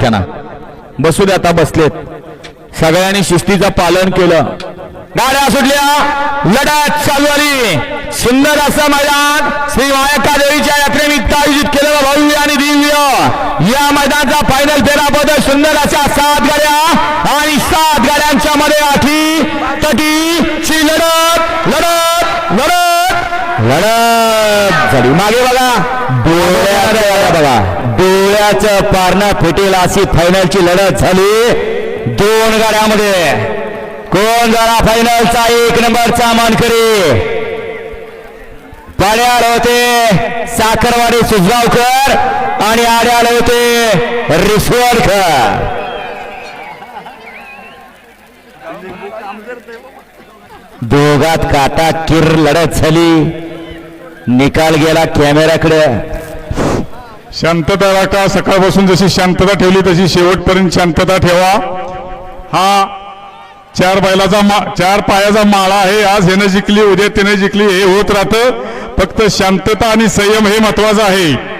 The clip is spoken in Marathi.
त्यांना बसू दे आता बसलेत. सगळ्यांनी शिस्तीचं पालन केलं. गाड्या सुटल्या. लढत चालू आली. सुंदर असं मैदान श्री मायका देवीच्या यात्रेनिमित्त आयोजित केलेलं भव्य आणि दिव्य. या मैदानाचा फायनल फेराबद्दल सुंदर अशा सात गाड्या आणि सात गाड्यांच्या मध्ये आठी तटीची लढत लढत लढत लढत. झाली. मागे बघा. डोळ्या बघा. डोळ्याचं पारणं फेटेल अशी फायनलची लढत झाली. दोन गाड्यामध्ये. कोण झाला फायनलचा एक नंबरचा मानकरी. पाड्याळ होते साखरवाडी सुजगावकर आणि आड्याळ होते रिसवडकर दोघात काटा किर लढत झाली. निकाल गेला कॅमेऱ्याकडे शांतता राखा. सकाळपासून जशी शांतता ठेवली तशी शेवटपर्यंत शांतता ठेवा. हा चार बैलाचा मा चार पायाचा माळा आहे. आज ह्यानं जिंकली उद्या त्याने जिंकली हे होत राहतं. फक्त शांतता आणि संयम हे महत्वाचं आहे.